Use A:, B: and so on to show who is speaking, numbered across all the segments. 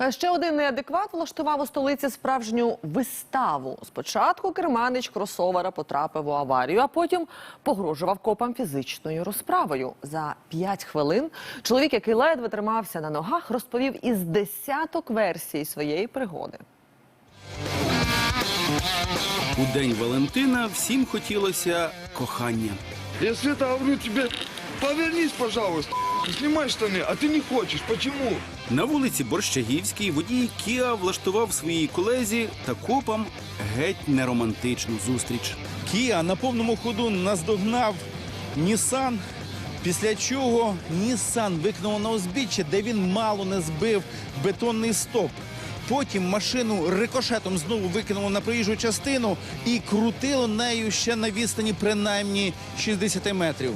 A: Е, Ще один неадекват влаштував у столиці справжню виставу. Спочатку керманич кросовера потрапив у аварію, а потім погрожував копам фізичною розправою. За п'ять хвилин чоловік, який ледве тримався на ногах, розповів із десяток версій своєї пригоди.
B: У день Валентина всім хотілося кохання.
C: Я, говорю тебе, повернись, пожалуйста. Снимай штаны, а ты не хочешь. Почему?
B: На вулиці Борщагівській водій Кіа влаштував своїй колезі та копам геть неромантичну зустріч.
D: Кіа на повному ходу наздогнав Нісан. Після чого Нісан викинув на узбіччя, де він мало не збив бетонний стоп. Потім машину рикошетом знову викинуло на проїжджу частину і крутило нею ще на відстані принаймні 60 метрів.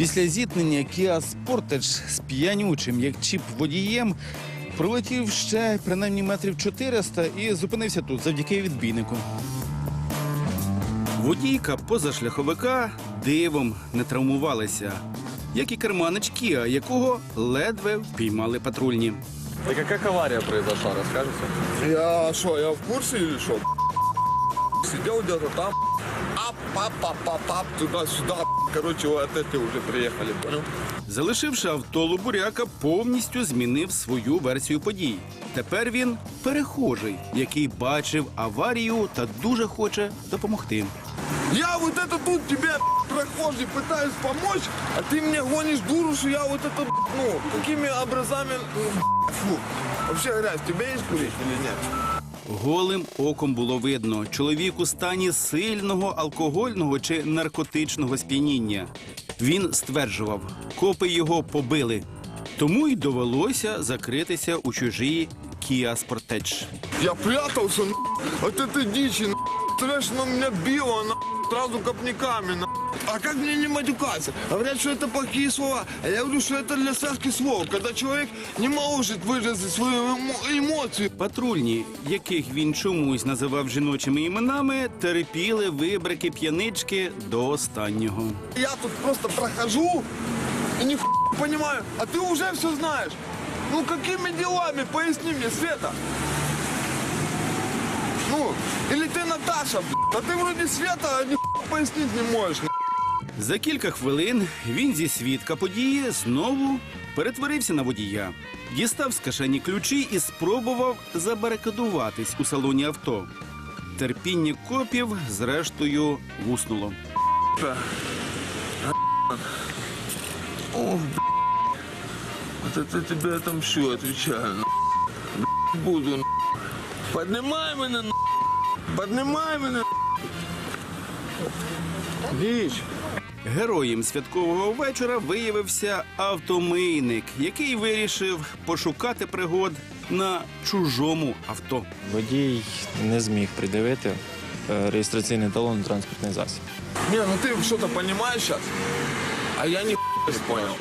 D: Після зіткнення Kia Sportage з п'янючим, як чіп водієм, пролетів ще принаймні метрів 400 і зупинився тут завдяки відбійнику.
B: Водійка позашляховика дивом не травмувалася, як і керманич Кіа, якого ледве впіймали патрульні.
E: Так а как авария произошла, расскажете?
C: Я что, я в курсе или что? Сидел где-то там Ап, пап, пап, пап, пап, туда-сюда. Короче, вот эти уже приехали, понял?
B: Залишивши авто, Лубуряка повністю змінив свою версію подій. Тепер він перехожий, який бачив аварію та дуже хоче допомогти.
C: Я вот это тут тебе, прохожий, пытаюсь помочь, а ты мне гонишь дуру, что я вот это, ну, какими образами, ну, фу. Вообще, грязь, тебе есть курить или нет?
B: Голим оком було видно чоловік у стані сильного алкогольного чи наркотичного сп'яніння. Він стверджував, копи його побили. Тому й довелося закритися у чужій Kia Sportage.
C: Я от этой дичи. На, Представляешь, она меня била на, сразу копниками. На. А как мне не матюкаться? Говорят, что это плохие слова. А я говорю, что это для сказки слов. Когда человек не может выразить свои эмо- эмоции.
B: Патрульні, яких він чомусь називав жіночими іменами, терпіли вибрики п'янички до останнього.
C: Я тут просто прохожу и не понимаю. А ты уже все знаешь. Ну какими делами? Поясни мне, Света. Ну, или ты Наташа, б***ь, а ты вроде Света, а ни пояснить не можешь.
B: За кілька хвилин він зі свідка події знову перетворився на водія, дістав з кишені ключі і спробував забарикадуватись у салоні авто. Терпіння копів, зрештою, вуснуло.
C: Ох, б***ь. Это тебе отомщу, отвечаю. на. Б***ь, Буду. на. Поднимай меня, на. поднимай меня. Віч.
B: Героєм святкового вечора виявився автомийник, який вирішив пошукати пригод на чужому авто.
F: Водій не зміг придивити е, реєстраційний талон на транспортний засіб.
C: Ні, ну ти щось розумієш зараз. А я не понял.